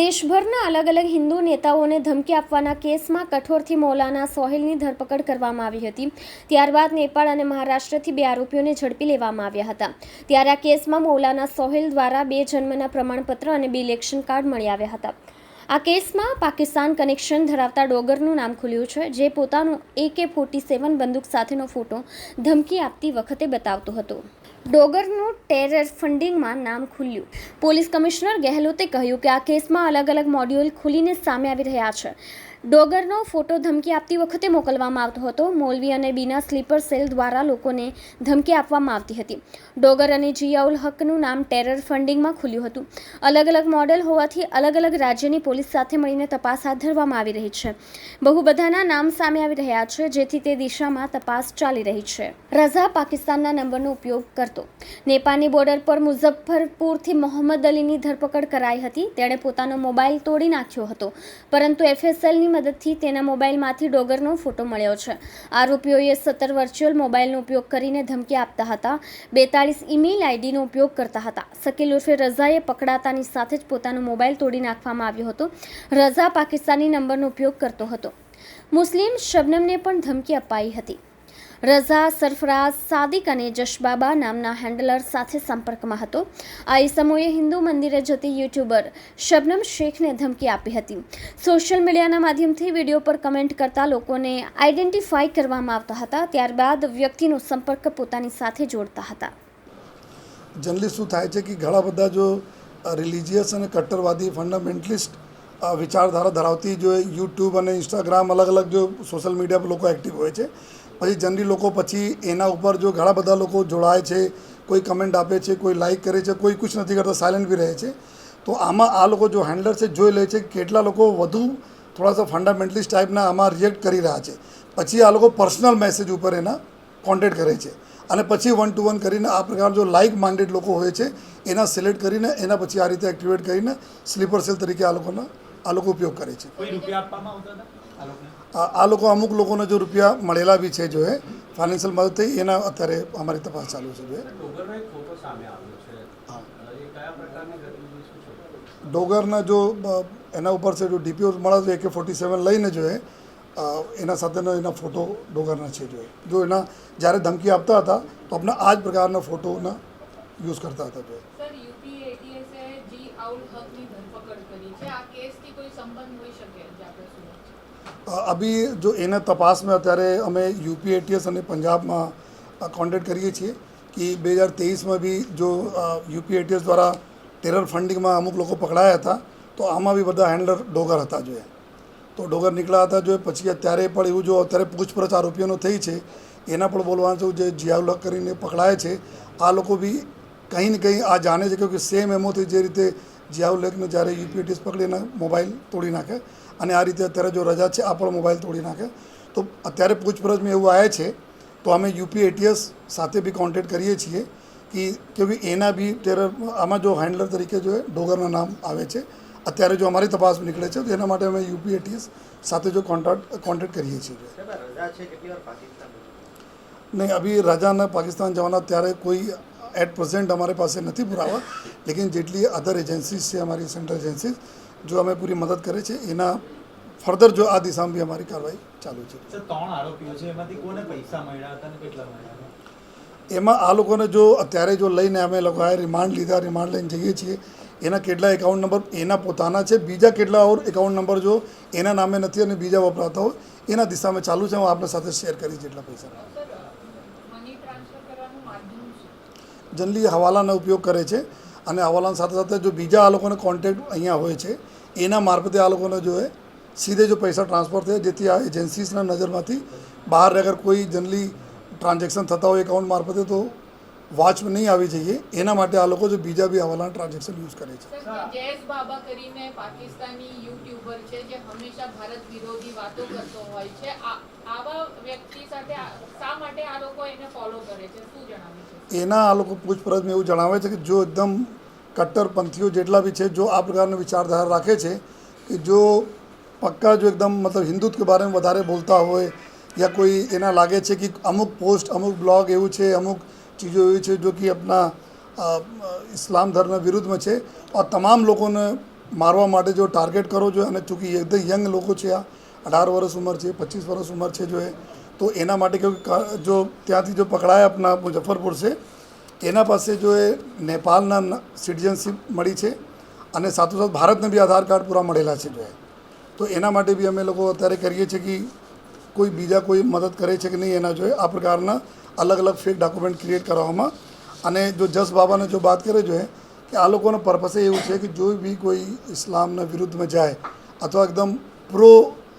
દેશભરના અલગ અલગ હિન્દુ નેતાઓને ધમકી આપવાના કેસમાં કઠોરથી મૌલાના સોહેલની ધરપકડ કરવામાં આવી હતી. ત્યારબાદ નેપાળ અને મહારાષ્ટ્રથી બે આરોપીઓને ઝડપી લેવામાં આવ્યા હતા. ત્યારે આ કેસમાં મૌલાના સોહેલ દ્વારા બે જન્મના પ્રમાણપત્ર અને બે ઇલેક્શન કાર્ડ મળી આવ્યા હતા. આ કેસમાં પાકિસ્તાન કનેક્શન ધરાવતા ડોગરનું નામ ખુલ્યું છે, જે પોતાનું એકે ફોર્ટી સેવન બંદૂક સાથેનો ફોટો ધમકી આપતી વખતે બતાવતો હતો. ડોગરનું ટેરર ફંડિંગમાં નામ ખુલ્યું. પોલીસ કમિશનર ગેહલોતે કહ્યું કે આ કેસમાં અલગ અલગ મોડ્યુલ ખુલીને સામે આવી રહ્યા છે. ડોગરનો ફોટો ધમકી આપતી વખતે મોકલવામાં આવતો હતો. મોલવી અને બીના સ્લીપર સેલ દ્વારા લોકોને ધમકી આપવામાં આવતી હતી. ડોગર અને જિયાઉલ હકનું નામ ટેરર ફંડિંગમાં ખુલ્યું હતું. અલગ અલગ મોડેલ હોવાથી અલગ અલગ રાજ્યની પોલીસ સાથે મળીને તપાસ હાથ ધરવામાં આવી રહી છે. બહુ બધાના નામ સામે આવી રહ્યા છે, જેથી તે દિશામાં તપાસ ચાલી રહી છે. રઝા પાકિસ્તાનના નંબરનો ઉપયોગ કરતો. નેપાળની બોર્ડર પર મુઝફ્ફરપુરથી મોહમ્મદ અલીની ધરપકડ કરાઈ હતી. તેણે પોતાનો મોબાઈલ તોડી નાખ્યો હતો. પરંતુ એફએસએલની મદદથી તેના મોબાઈલમાંથી ડોગરનો ફોટો મળ્યો છે. આરોપીઓએ સત્તર વર્ચ્યુઅલ મોબાઈલનો ઉપયોગ કરીને ધમકી આપતા હતા. બેતાળીસ ઈમેલ આઈડીનો ઉપયોગ કરતા હતા. શકીલ ઉર્ફે રઝાએ પકડાતાની સાથે જ પોતાનો મોબાઈલ તોડી નાખવામાં આવ્યો હતો. રઝા પાકિસ્તાની નંબરનો ઉપયોગ કરતો હતો. મુસ્લિમ શબનમને પણ ધમકી અપાઈ હતી. રઝા, સરફરાઝ, સાદિક અને જશબાબા નામના હેન્ડલર સાથે સંપર્કમાં હતો. આ ઇસમોએ હિન્દુ મંદિરે જતી યુટ્યુબર શબનમ શેખને ધમકી આપી હતી. સોશિયલ મીડિયાના માધ્યમથી વીડિયો પર કમેન્ટ કરતા લોકોને આઈડેન્ટિફાઈ કરવામાં આવતા હતા, ત્યારબાદ વ્યક્તિનો સંપર્ક પોતાની સાથે જોડતા હતા. જનરલી શું થાય છે કે ઘણા બધા જો રિલિજિયસ અને કટ્ટરવાદી ફંડામેન્ટલિસ્ટ વિચારધારા ધરાવતી જો યુટ્યુબ અને ઇન્સ્ટાગ્રામ અલગ અલગ જો સોશિયલ મીડિયા પર લોકો એક્ટિવ હોય છે પછી જનરલી લોકો પછી એના ઉપર જો ઘણા બધા લોકો જોડાય છે, કોઈ કમેન્ટ આપે છે, કોઈ લાઇક કરે છે, કોઈ કુછ નથી કરતા સાયલેન્ટ બી રહે છે. તો આમાં આ લોકો જો હેન્ડલર છે, જોઈ લે છે કેટલા લોકો વધુ થોડા સા ફંડામેન્ટલિસ્ટ ટાઈપના આમાં રિએક્ટ કરી રહ્યા છે. પછી આ લોકો પર્સનલ મેસેજ ઉપર એના કોન્ટેક્ટ કરે છે. અને પછી વન ટુ વન કરીને આ પ્રકાર જો લાઇક માઇન્ડેડ લોકો હોય છે, એના સિલેક્ટ કરીને એના પછી આ રીતે એક્ટિવેટ કરીને સ્લીપર સેલ તરીકે આ લોકોના, આ લોકો ઉપયોગ કરે છે. કોઈ રૂપિયા આપવામાં આવતા હતા? આ લોકો અમુક લોકોને જો રૂપિયા મળેલા બી છે જો એ ફાઇનાન્શિયલ મદદ થઈ એના અત્યારે અમારી તપાસ ચાલુ છે જો. ડોગરનો એક ફોટો સામે આવ્યો છે. એ કયા પ્રકારની ગતિવિધિ શું છે? ડોગરના જો એના ઉપર છે જો ડીપીઓ મળે તો એકે ફોર્ટી સેવન લઈને જો એ એના સાથેનો એના ફોટો ડોગરના છે જો એ. જો એના જ્યારે ધમકી આપતા હતા તો આપણે આ જ પ્રકારના ફોટોના યુઝ કરતા હતા જો સર યુપી એટીએસે જી આઉલ હકની ધરપકડ કરી છે. આ કેસથી કોઈ સંબંધ હોઈ શકે? અભી જો એના તપાસમાં અત્યારે અમે યુપી એટીએસ અને પંજાબમાં કોન્ટેક્ટ કરીએ છીએ કે બે હજાર તેવીસમાં બી જો યુપી એટીએસ દ્વારા ટેરર ફંડિંગમાં અમુક લોકો પકડાયા હતા, તો આમાં બી બધા હેન્ડલર ડોગર હતા જોઈએ તો ડોગર નીકળ્યા હતા જોઈએ પછી અત્યારે પણ એવું જો અત્યારે પૂછપરછ આરોપીઓનો થઈ છે, એના પણ બોલવાનું છે, જે જિયાઉલ કરીને પકડાય છે, આ લોકો બી કંઈ ને કંઈ આ જાણે છે કે સેમ એમોથી જે રીતે જિયાઉલ હકને જ્યારે યુપીએટીએસ પકડી એના મોબાઈલ તોડી નાખે અને આ રીતે અત્યારે જો રજા છે આ પણ મોબાઈલ તોડી નાખે. તો અત્યારે પૂછપરછમાં એવું આવે છે તો અમે યુપી એટીએસ સાથે બી કોન્ટેક્ટ કરીએ છીએ કે કે એના બી ટેરર આમાં જો હેન્ડલર તરીકે જો એ ડોગરના નામ આવે છે અત્યારે જો અમારી તપાસ નીકળે છે તો એના માટે અમે યુપી એટીએસ સાથે જો કોન્ટેક્ટ કોન્ટેક્ટ કરીએ છીએ. રજા છે કેટલી વાર પાકિસ્તાન નહીં અભી રાજાના પાકિસ્તાન જવાના ત્યારે કોઈ એટ પ્રેઝન્ટ અમારી પાસે નથી પુરાવા લેકિન જેટલી અધર એજન્સીઝ છે અમારી સેન્ટ્રલ એજન્સીઝ જો અમે પૂરી મદદ કરે છે એના ફર્ધર જો આ દિશામાં બી અમારી કાર્યવાહી ચાલુ છે. ત્રણ આરોપીઓ છે એમાંથી કોને પૈસા મળ્યા હતા અને કેટલા મળ્યા એમાં આ લોકોને જો અત્યારે જો લઈને અમે લોકોએ રિમાન્ડ લીધા રિમાન્ડ લઈને જઈએ છીએ એના કેટલા એકાઉન્ટ નંબર એના પોતાના છે બીજા કેટલા ઓર એકાઉન્ટ નંબર જો એના નામે નથી અને બીજા વપરાતા હોય એના દિશામાં ચાલુ છે હું આપણા સાથે શેર કરીશ જેટલા પૈસા. સર મની ટ્રાન્સફર કરવાનું માધ્યમ શું? જનરલી હવાલાનો ઉપયોગ કરે છે. અને હવાલાની સાથે સાથે જો બીજા આ લોકોને કોન્ટેક્ટ અહીંયા હોય છે એના મારફતે આ લોકોને જો એ સીધે જો પૈસા ટ્રાન્સફર થાય જેથી આ એજન્સીસના નજરમાંથી બહાર અગર કોઈ જનરલી ટ્રાન્ઝેક્શન થતા હોય એકાઉન્ટ મારફતે તો વાચ નહીં આવી જઈએ. એના માટે આ લોકો જો બીજા બી હવાલાના ટ્રાન્ઝેક્શન યુઝ કરે છે. સર બાબા કરીને પાકિસ્તાની યુટ્યુબર છે જે હંમેશા ભારત વિરોધી વાતો કરતો હોય છે આ આવા વ્યક્તિ સાથે શા માટે આ લોકો એને ફોલો કરે છે? શું જણાવે છે? એના આ લોકો પૂછપરછમાં એવું જણાવે છે કે જો એકદમ કટ્ટરપંથીઓ જેટલા બી છે, જો આ પ્રકારની વિચારધારા રાખે છે કે જો પક્કા જો એકદમ મતલબ હિન્દુત્વ બારેમાં બારે વધારે બોલતા હોય યા કોઈ એના લાગે છે કે અમુક પોસ્ટ, અમુક બ્લોગ એવું છે, અમુક ચીજો એવી છે જો કે આપણા ઇસ્લામ ધર્મ વિરુદ્ધમાં છે, આ તમામ લોકોને મારવા માટે જો ટાર્ગેટ કરો છો અને ચૂંકી એકદમ યંગ લોકો છે, આ અઢાર વર્ષ ઉંમર છે, પચીસ વર્ષ ઉંમર છે જો એ, તો એના માટે કેવું જો ત્યાંથી જો પકડાયા આપણા મુઝફ્ફરપુર છે તેના પાસે જો એ નેપાળના સિટીઝનશીપ મળી છે અને સાથોસાથ ભારતને બી આધાર કાર્ડ પૂરા મળેલા છે જો તો એના માટે બી અમે લોકો અત્યારે કરીએ છીએ કે કોઈ બીજા કોઈ મદદ કરે છે કે નહીં એના જોઈએ આ પ્રકારના અલગ અલગ ફેક ડોક્યુમેન્ટ ક્રિએટ કરવામાં અને જો જસ બાબાને જો વાત કરે જોઈએ કે આ લોકોનો પર્પસ એવું છે કે જો બી કોઈ ઇસ્લામના વિરુદ્ધમાં જાય અથવા એકદમ પ્રો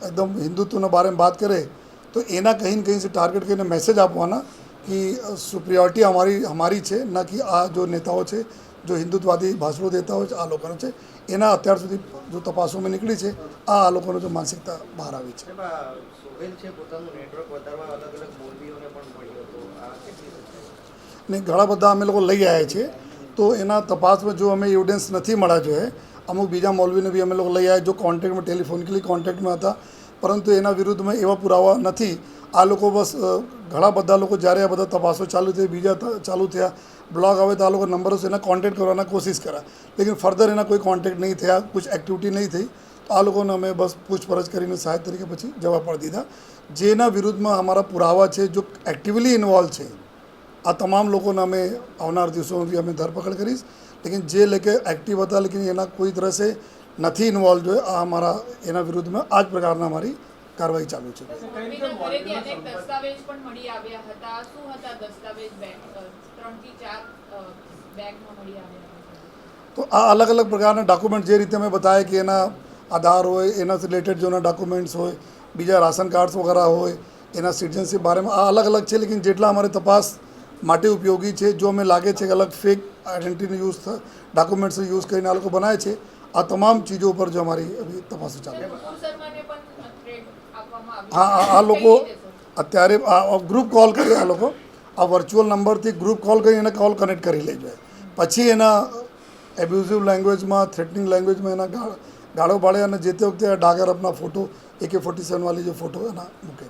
એકદમ હિન્દુત્વના બારેમાં વાત કરે, તો એના કહીને કહીને ટાર્ગેટ કરીને મેસેજ આપવાના કે સુપ્રિયોરિટી અમારી અમારી છે ના કે આ જો નેતાઓ છે જો હિન્દુત્વવાદી ભાષણો દેતા હોય છે આ લોકોનો છે એના અત્યાર સુધી જો તપાસોમાં નીકળી છે આ આ લોકોનો જો માનસિકતા બહાર આવી છે ને ઘણા બધા અમે લોકો લઈ આવ્યા છીએ. તો એના તપાસમાં જો અમે એવિડન્સ નથી મળ્યા જોઈએ અમુક બીજા મૌલવીને બી અમે લોકો લઈ આવ્યા જો કોન્ટેક્ટમાં ટેલિફોનિકલી કોન્ટેક્ટમાં હતા પરંતુ એના વિરુદ્ધમાં એવા પુરાવા નથી. आ लोग बस घना बदा लोग जारी आ तपासों चालू थे बीजा चालू थे ब्लॉग आए तो आ लोग नंबर से कॉन्टेक्ट करने कोशिश करा लेकिन फर्दर एना कोई कॉन्टेक्ट नहीं थे कुछ एक्टिविटी नहीं थी तो आ लोगों ने अमें बस पूछपरछ कर सहायक तरीके पीछे जवाब पड़ दीदा जेना विरुद्ध में अमरा पुरावा है जो एक्टिवली इन्वॉल्व है आ तमाम लोगों ने अमें आना दिवसों में भी अमे धरपकड़ करी लेकिन जे लेके एक्टिव था लेकिन एना कोई तरह से नहीं इन्वॉल्व जो है आ अमरा विरुद्ध में आज प्रकार अमारी કાર્યવાહી ચાલુ છે. મમ્મીના ઘરેથી અનેક દસ્તાવેજ પણ મળી આવ્યા હતા. શું હતા દસ્તાવેજ બેગ ત્રણથી ચાર અ, બેગમાં મળી આવ્યા હતા? તો આ અલગ અલગ પ્રકારના ડોક્યુમેન્ટ જે રીતે અમે બતાવ્યા કે એના આધાર હોય એના રિલેટેડ જોના ડોક્યુમેન્ટ્સ હોય બીજા રાશન કાર્ડ્સ વગેરે હોય એના સિટીઝનશીપ બારેમાં આ અલગ અલગ છે લેકિન જેટલા અમારે તપાસ માટે ઉપયોગી છે જો અમે લાગે છે કે અલગ ફેક આઈડેન્ટિટીનો યુઝ ડોક્યુમેન્ટ્સ યુઝ કરીને આ લોકો બનાવે છે આ તમામ ચીજો ઉપર જો અમારી તપાસો ચાલે છે નુપુર શર્માને પણ થ્રેડ આપવામાં આવ્યું હા આ- આ લોકો અત્યારે આ ગ્રુપ કોલ કરે આ લોકો. આ વર્ચ્યુઅલ નંબરથી ગ્રુપ કોલ કરી એને કોલ કનેક્ટ કરી લેજો. પછી એના એબ્યુઝિવ લેંગ્વેજમાં થ્રેટનિંગ લેંગ્વેજમાં એના ગાળો ભાડે અને જે તે વખતે ડાગર આપના ફોટો એકે ફોર્ટી સેવનવાળી જે ફોટો એના મૂકે.